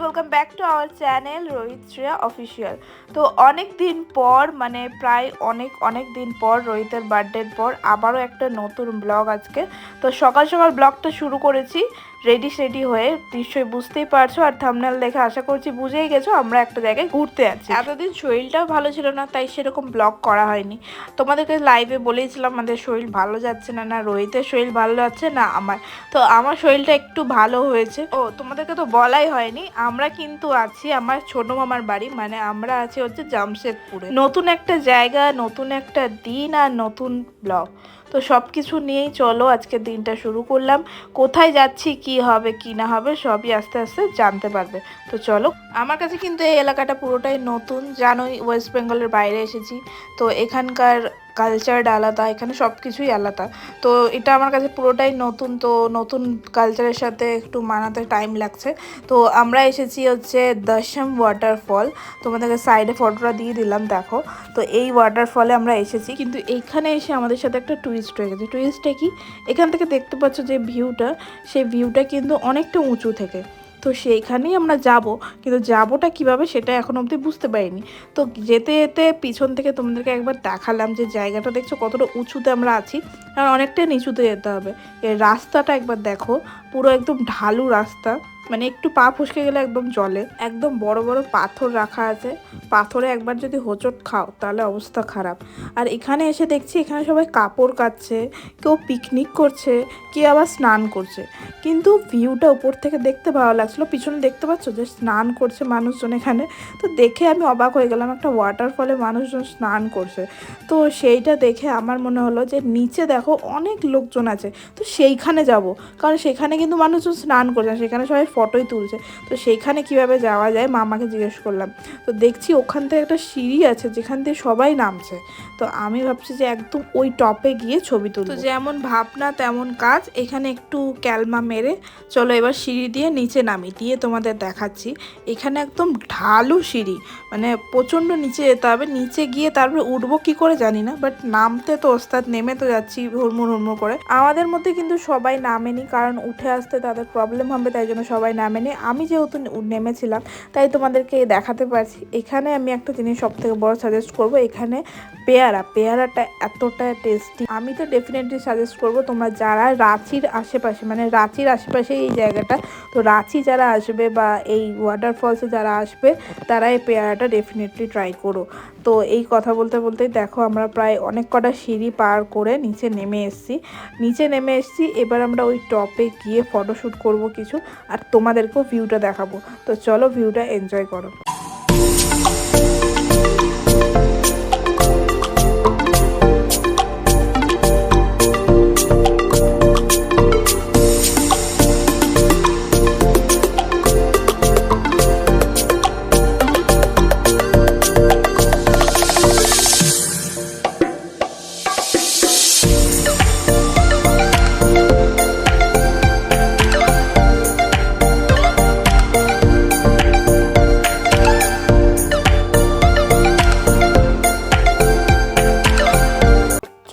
Welcome back to our channel Rohit Shreya official তো অনেক দিন পর মানে প্রায় অনেক অনেক দিন পর, রোহিতের বার্থডের পর আবারও একটা নতুন ব্লগ আজকে। তো সকাল সকাল ব্লগটা শুরু করেছি। রেডি সেডি হয়ে নিশ্চয়ই বুঝতেই পারছ আর থামনাল দেখে আশা করছি বুঝেই গেছো, আমরা একটা জায়গায় ঘুরতে যাচ্ছি। এতদিন শরীরটাও ভালো ছিল না, তাই সেরকম ব্লগ করা হয়নি। তোমাদেরকে লাইভে বলেইছিলাম আমাদের শরীর ভালো যাচ্ছে না না রোহিতের শরীর ভালো যাচ্ছে, না আমার। তো আমার শরীরটা একটু ভালো হয়েছে। ও, তোমাদেরকে তো বলাই হয়নি, আমরা কিন্তু আছি আমার ছোট মামার বাড়ি মানে আমরা আছি হচ্ছে জামশেদপুরে। নতুন একটা জায়গা, নতুন একটা দিন আর নতুন ব্লগ তো সব কিছু নিয়েই চলো, আজকে দিনটা শুরু করলাম। কোথায় যাচ্ছি, কি হবে, কি না হবে, সবই আস্তে আস্তে জানতে পারবে। তো চলো, আমার কাছে কিন্তু এই এলাকাটা পুরোটাই নতুন। জানোই ওয়েস্ট বেঙ্গলের বাইরে এসেছি। তো এখানকার কালচারটা আলাদা, এখানে সব কিছুই আলাদা। তো এটা আমার কাছে পুরোটাই নতুন, তো নতুন কালচারের সাথে একটু মানাতে টাইম লাগছে। তো আমরা এসেছি হচ্ছে দশম ওয়াটারফল তোমাদেরকে সাইডে ফটোটা দিয়ে দিলাম, দেখো। তো এই ওয়াটারফলে আমরা এসেছি, কিন্তু এইখানে এসে আমাদের সাথে একটা টুরিস্ট হয়ে গেছে। টুরিস্টটা কি? এখান থেকে দেখতে পাচ্ছ যে ভিউটা সেই ভিউটা কিন্তু অনেকটা উঁচু থেকে। তো সেইখানেই আমরা যাব। কিন্তু যাবোটা কীভাবে সেটা এখন অবধি বুঝতে পারিনি। তো যেতে যেতে পিছন থেকে তোমাদেরকে একবার দেখালাম যে জায়গাটা দেখছ কতটা উঁচুতে আমরা আছি। কারণ অনেকটাই নিচুতে যেতে হবে। এর রাস্তাটা একবার দেখো। পুরো একদম ঢালু রাস্তা। মানে একটু পা ফসকে গেলে একদম জলে। একদম বড় বড় পাথর রাখা আছে। পাথরে একবার যদি হোঁচট খাও, তাহলে অবস্থা খারাপ। আর এখানে এসে দেখছি এখানে সবাই কাপড় কাচ্ছে, কেউ পিকনিক করছে, কেউ আবার স্নান করছে। কিন্তু ভিউটা উপর থেকে দেখতে ভালো লাগছিল। পিছনে দেখতে পাচ্ছ যে স্নান করছে মানুষজন এখানে? তো দেখে আমি অবাক হয়ে গেলাম, একটা ওয়াটারফলে মানুষজন স্নান করছে। তো সেইটা দেখে আমার মনে হলো যে নিচে দেখো অনেক লোকজন আছে। তো সেইখানে যাব। কারণ সেখানে কিন্তু মানুষজন স্নান করছে সেখানে সবাই ফটোই তুলছে। তো সেইখানে কীভাবে যাওয়া যায়? মামাকে জিজ্ঞেস করলাম। তো দেখছি ওখান থেকে একটা সিঁড়ি আছে যেখান থেকে সবাই নামছে। তো আমি ভাবছি যে একদম ওই টপে গিয়ে ছবি তুলব। তো যেমন ভাবনা তেমন কাজ। এখানে একটু ক্যালমা মেরে চলো এবার সিঁড়ি দিয়ে নিচে নামি দিয়ে তোমাদের দেখাচ্ছি। এখানে একদম ঢালু সিঁড়ি। মানে প্রচণ্ড নিচে যেতে হবে। নিচে গিয়ে তারপরে উঠবো কি করে জানি না। বাট নামতে তো ওস্তাদ নেমে তো যাচ্ছি হুড়মুড় হুড়মুড় করে। আমাদের মধ্যে কিন্তু সবাই নামেনি কারণ উঠে আসতে তাদের প্রবলেম হবে তাই জন্য সবাই নামেনি আমি যেহেতু নেমেছিলাম, তাই তোমাদেরকে দেখাতে পারছি। এখানে আমি একটা জিনিস সব থেকে বড় সাজেস্ট করব, এখানে পেয়ারা। পেয়ারাটা এতটা টেস্টি আমি তো ডেফিনেটলি সাজেস্ট করব তোমরা যারা রাঁচির আশেপাশে মানে রাঁচির আশেপাশে এই জায়গাটা, তো রাঁচি যারা আসবে বা এই ওয়াটারফলসে যারা আসবে, তারা এই পেয়ারাটা ডেফিনেটলি ট্রাই করো। তো এই কথা বলতে বলতেই দেখো আমরা প্রায় অনেক কটা সিঁড়ি পার করে নিচে নেমে এসছি। নিচে নেমে এসেছি, এবার আমরা ওই টপে গিয়ে ফটোশ্যুট করব কিছু, আর তোমাদেরকেও ভিউটা দেখাবো। তো চলো ভিউটা এনজয় করো।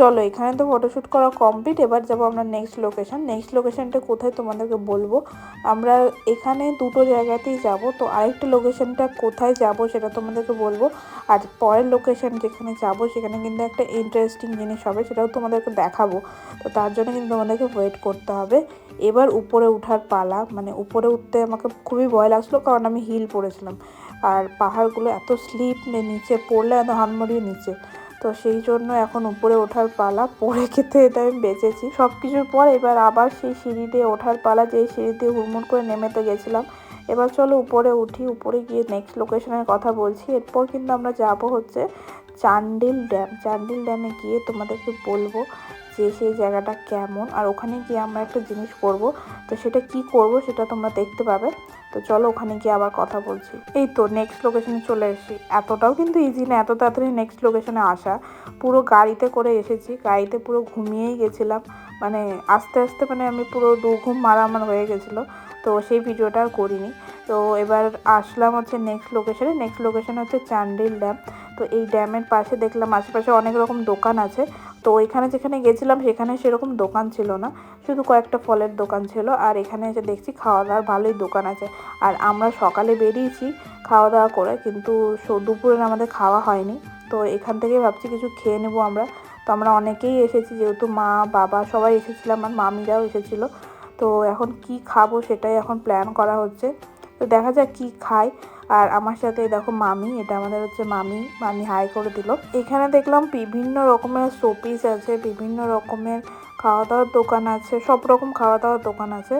চলো, এখানে তো ফটোশ্যুট করা কমপ্লিট এবার যাব আমরা নেক্সট লোকেশন নেক্সট লোকেশনটা কোথায় তোমাদেরকে বলব? আমরা এখানে দুটো জায়গাতেই যাব। তো আরেকটা লোকেশনটা কোথায় যাব সেটা তোমাদেরকে বলব। আর পরের লোকেশন যেখানে যাব, সেখানে কিন্তু একটা ইন্টারেস্টিং জিনিস হবে, সেটাও তোমাদেরকে দেখাবো। তো তার জন্য কিন্তু তোমাদেরকে ওয়েট করতে হবে। এবার উপরে উঠার পালা মানে উপরে উঠতে আমাকে খুবই ভয় লাগছিল, কারণ আমি হিল পড়েছিলাম। আর পাহাড়গুলো এত স্লিপ নিচে পড়লে এত হানমড়িয়ে নিচে। তো সেই জন্য এখন উপরে ওঠার পালা, পরে খেতে এটা আমি বেঁচেছি। সব কিছুর পর এবার আবার সেই সিঁড়ি দিয়ে ওঠার পালা, যেই সিঁড়ি দিয়ে হুড়মুড় করে নেমে তো গেছিলাম। এবার চলো উপরে উঠি, উপরে গিয়ে নেক্সট লোকেশনের কথা বলছি। এরপর কিন্তু আমরা যাব হচ্ছে চান্ডিল ড্যাম। চান্ডিল ড্যামে গিয়ে তোমাদেরকে বলব যে সেই জায়গাটা কেমন, আর ওখানে গিয়ে আমরা একটা জিনিস করব। তো সেটা কি করব সেটা তোমরা দেখতে পাবে। তো চলো ওখানে গিয়ে আবার কথা বলছি। এই তো নেক্সট লোকেশনে চলে এসেছি। এতটাও কিন্তু ইজি না, এত তাড়াতাড়ি নেক্সট লোকেশনে আসা। পুরো গাড়িতে করে এসেছি, গাড়িতে পুরো ঘুমিয়েই গেছিলাম। মানে আস্তে আস্তে মানে আমি পুরো দু ঘুম হয়ে গেছিল। তো সেই ভিডিওটা আর করিনি। তো এবার আসলাম হচ্ছে নেক্সট লোকেশনে নেক্সট লোকেশন হচ্ছে চান্ডিল ড্যাম তো এই ড্যামের পাশে দেখলাম আশেপাশে অনেক রকম দোকান আছে। তো এখানে যেখানে গেছিলাম, সেখানে সেরকম দোকান ছিল না। শুধু কয়েকটা ফলের দোকান ছিল আর এখানে এসে দেখছি খাওয়া দাওয়ার ভালোই দোকান আছে। আর আমরা সকালে বেরিয়েছি খাওয়া দাওয়া করে, কিন্তু দুপুরে আমাদের খাওয়া হয়নি। তো এখান থেকে ভাবছি কিছু খেয়ে নেব আমরা। তো আমরা অনেকেই এসেছি, যেহেতু মা, বাবা সবাই এসেছিলাম আর মামিরাও এসেছিল। তো এখন কি খাব সেটাই এখন প্ল্যান করা হচ্ছে। তো দেখা যাক কি খাই। আর আমার সাথে দেখো মামি, এটা আমাদের হচ্ছে মামি মামি হাই করে দিল। এখানে দেখলাম বিভিন্ন রকমের শোপিস আছে, বিভিন্ন রকমের খাওয়া দাওয়ার দোকান আছে, সব রকম খাওয়া দাওয়ার দোকান আছে।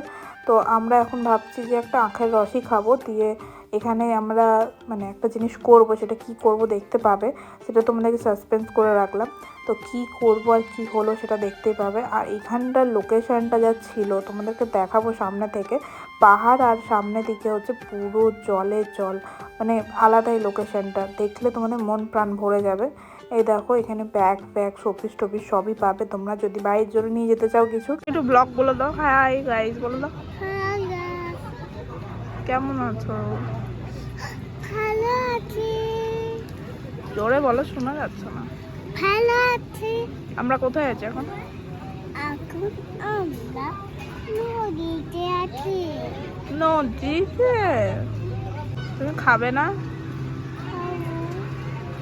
তো আমরা এখন ভাবছি যে একটা আখের রসই খাব, দিয়ে এখানে আমরা মানে একটা জিনিস করব, সেটা কি করব দেখতে পাবে। সেটা তোমাদেরকে সাসপেন্স করে রাখলাম। তো কি করব আর কি হলো সেটা দেখতেই পাবে। আর এখানটার লোকেশনটা যা ছিল, তোমাদেরকে দেখাবো সামনে থেকে। পাহাড় আর সামনে দিকে হচ্ছে পুরো জলে জল মানে আলাদাই লোকেশনটা দেখলে তোমাদের মন প্রাণ ভরে যাবে। এই দেখো এখানে ব্যাগ ব্যাগ শোপিস টোপিস সবই পাবে। তোমরা যদি বাইরের জন্য নিয়ে যেতে চাও কিছু। একটু ব্লগ বলে দাও। হাই গাইস বলে দাও। কেমন আছো? ভালো আছি। জোরে বলো শোনা যাচ্ছে না। ভালো আছি। আমরা কোথায় আছি এখন? এখন আমরা নদীতে তুমি খাবে না?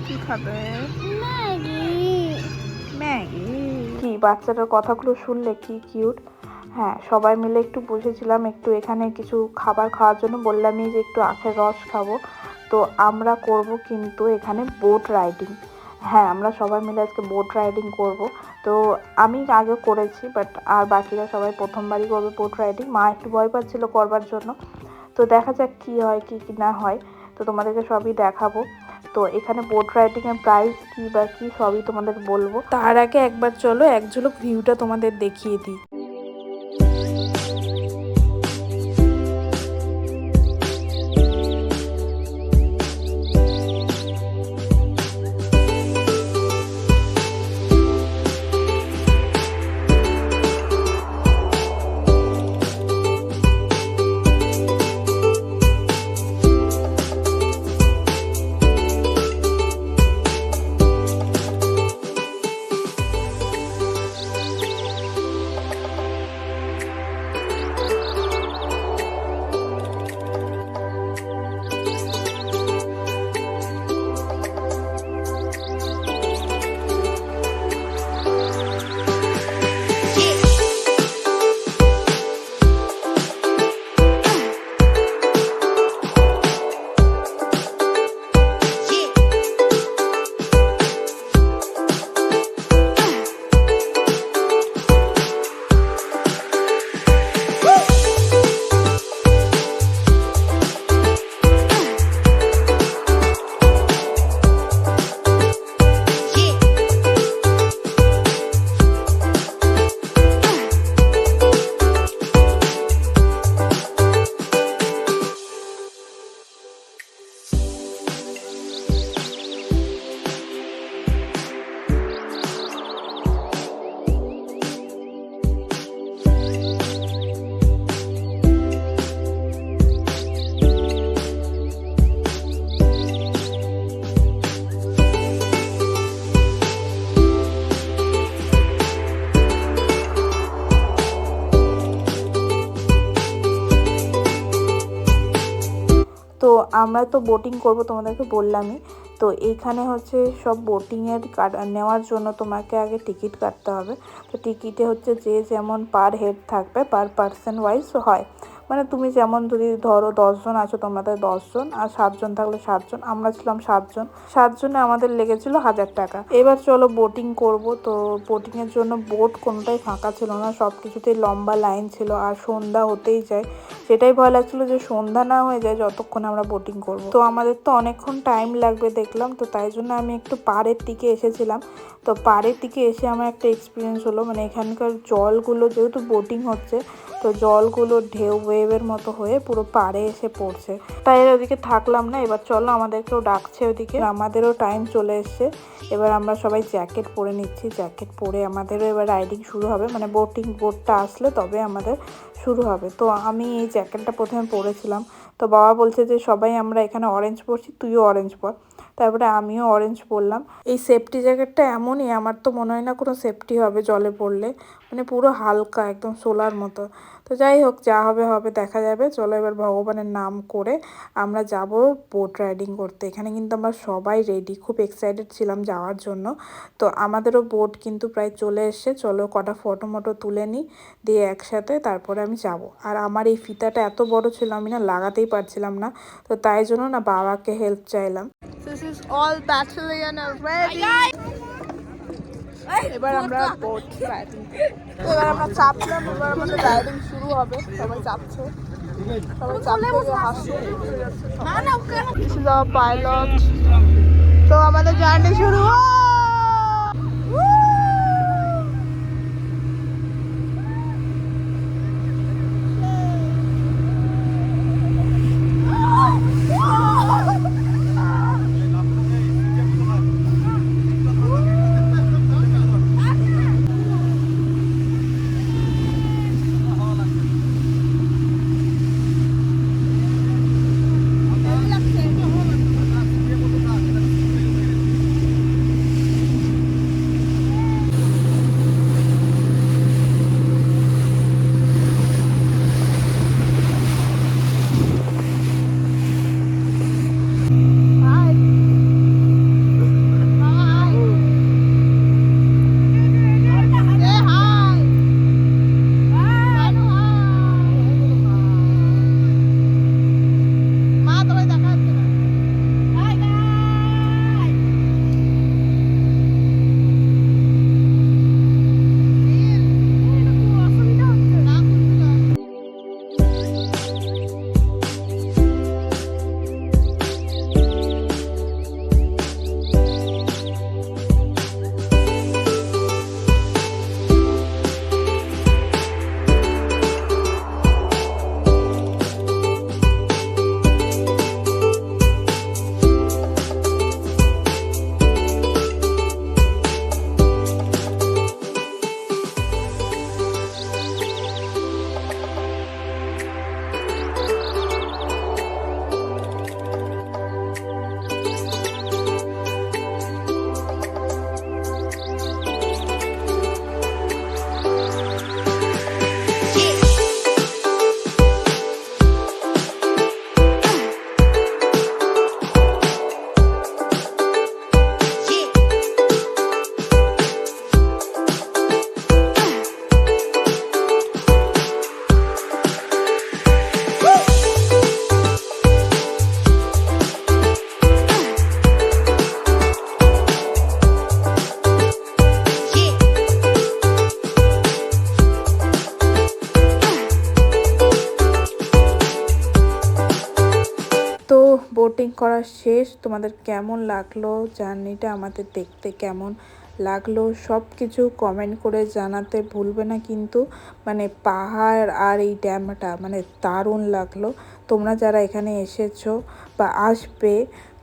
কি খাবে? ম্যাগি। কি, বাচ্চাটার কথাগুলো শুনলে কি কিউট? হ্যাঁ সবাই মিলে একটু বসেছিলাম, একটু এখানে কিছু খাবার খাওয়ার জন্য বললামই যে একটু আখের রস খাব। তো আমরা করব কিন্তু এখানে বোট রাইডিং হ্যাঁ আমরা সবাই মিলে আজকে বোট রাইডিং করব। তো আমি আগে করেছি বাট আর বাকিরা সবাই প্রথমবারই করবে বোট রাইডিং মা একটু ভয় পাচ্ছিল করবার জন্য। তো দেখা যাক কি হয়, কি কি না হয়। তো তোমাদেরকে সবই দেখাবো। তো এখানে বোট রাইডিংয়ের প্রাইস কী বা কী সবই তোমাদের বলব। তার আগে একবার চলো, এক ঝলক ভিউটা তোমাদের দেখিয়ে দিই। আমরা তো বোটিং করব তোমাদেরকে বললামই। তো এইখানে হচ্ছে সব বোটিংয়ের নেওয়ার জন্য তোমাকে আগে টিকিট কাটতে হবে। তো টিকিটে হচ্ছে যে যেমন পার হেড থাকবে পার পার্সন ওয়াইজ হয়। মানে তুমি যেমন যদি ধরো দশজন আছো, তোমরা তোমাদের দশজন, আর সাতজন থাকলে সাতজন, আমরা ছিলাম সাতজন। সাতজনে আমাদের লেগেছিল হাজার টাকা। এবার চলো বোটিং করব। তো বোটিংয়ের জন্য বোট কোনোটাই ফাঁকা ছিল না সব কিছুতেই লম্বা লাইন ছিল, আর সন্ধ্যা হতেই যায়। সেটাই ভয় লাগছিল যে সন্ধ্যা না হয়ে যায়, যতক্ষণ আমরা বোটিং করব। তো আমাদের তো অনেকক্ষণ টাইম লাগবে দেখলাম, তো তাই জন্য আমি একটু পাড়ের দিকে এসেছিলাম। তো পাড়ের দিকে এসে আমার একটা এক্সপিরিয়েন্স হলো মানে এখানকার জলগুলো যেহেতু বোটিং হচ্ছে তো জলগুলো ঢেউ ওয়েভের মতো হয়ে পুরো পাড়ে এসে পড়ছে। তাই আর ওদিকে থাকলাম না, এবার চলো আমাদেরকেও ডাকছে ওদিকে। আমাদেরও টাইম চলে এসছে। এবার আমরা সবাই জ্যাকেট পরে নিচ্ছি। জ্যাকেট পরে আমাদেরও এবার রাইডিং শুরু হবে। মানে বোটিং বোটটা আসলে তবে আমাদের শুরু হবে। তো আমি এই জ্যাকেটটা প্রথমে পরেছিলাম। তো বাবা বলছে যে, সবাই আমরা এখানে অরেঞ্জ পরছি, তুইও অরেঞ্জ পর। তারপরে আমিও অরেঞ্জ পরলাম। এই সেফটি জ্যাকেটটা এমনই, আমার তো মনে হয় না কোনো সেফটি হবে জলে পড়লে। মানে পুরো হালকা, একদম সোলার মতো। তো যাই হোক, যা হবে হবে, দেখা যাবে। চলো এবার ভগবানের নাম করে আমরা যাব বোট রাইডিং করতে। এখানে কিন্তু আমরা সবাই রেডি খুব এক্সাইটেড ছিলাম যাওয়ার জন্য। তো আমাদেরও বোট কিন্তু প্রায় চলে এসছে। চলো কটা ফটো মটো তুলে নিই, দিয়ে একসাথে তারপরে আমি যাব। আর আমার এই ফিতাটা এত বড় ছিল, আমি না লাগাতেই পারছিলাম না। তো তাই জন্য না বাবাকে হেল্প চাইলাম। This is all battalion are ready. এবার আমরা বোট রাইডিং এবার আমরা চাপলাম এবার আমাদের রাইডিং শুরু হবে সবাই চাপছে সবাই হাসছে. তো আমাদের জার্নি শুরু Hi. তো বোটিং করা শেষ। তোমাদের কেমন লাগল? জার্নিটা আমাদের দেখতে কেমন লাগল? সব কিছু কমেন্ট করে জানাতে ভুলবে না কিন্তু। মানে পাহাড় আর এই ড্যামটা মানে দারুণ লাগল। তোমরা যারা এখানে এসেছ বা আসবে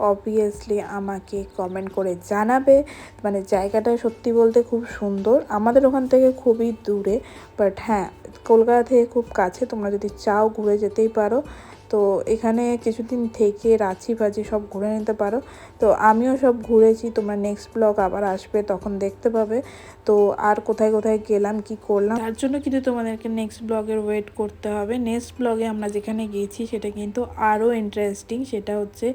অবভিয়াসলি আমাকে কমেন্ট করে জানাবে। মানে জায়গাটা সত্যি বলতে খুব সুন্দর। আমাদের ওখান থেকে খুবই দূরে। বাট হ্যাঁ কলকাতা থেকে খুব কাছে। তোমরা যদি চাও ঘুরে যেতেই পারো। তো এখানে কিছুদিন থেকে রাঁচি বাজি সব ঘুরে নিতে পারো। তো আমিও সব ঘুরেছি, তোমরা নেক্সট ব্লগ আবার আসবে, তখন দেখতে পাবে। তো আর কোথায় কোথায় গেলাম, কি করলাম, তার জন্য কিন্তু তোমাদেরকে নেক্সট ব্লগের ওয়েট করতে হবে। নেক্সট ব্লগে আমরা যেখানে গিয়েছি, সেটা কিন্তু আরও ইন্টারেস্টিং সেটা হচ্ছে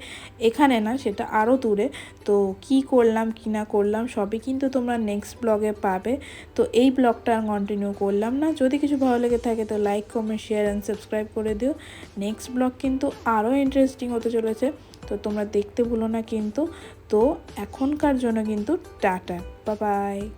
এখানে না, সেটা আরও দূরে। তো কি করলাম, কি না করলাম, সবই কিন্তু তোমরা নেক্সট ব্লগে পাবে। তো এই ব্লগটা কন্টিনিউ করলাম না। যদি কিছু ভালো লেগে থাকে, তো like comment share and subscribe করে দিও। নেক্সট ব্লগ কিন্তু আরও ইন্টারেস্টিং হতে চলেছে। তো তোমরা দেখতে ভুলো না কিন্তু। তো এখনকার জন্য কিন্তু টাটা বা বাই.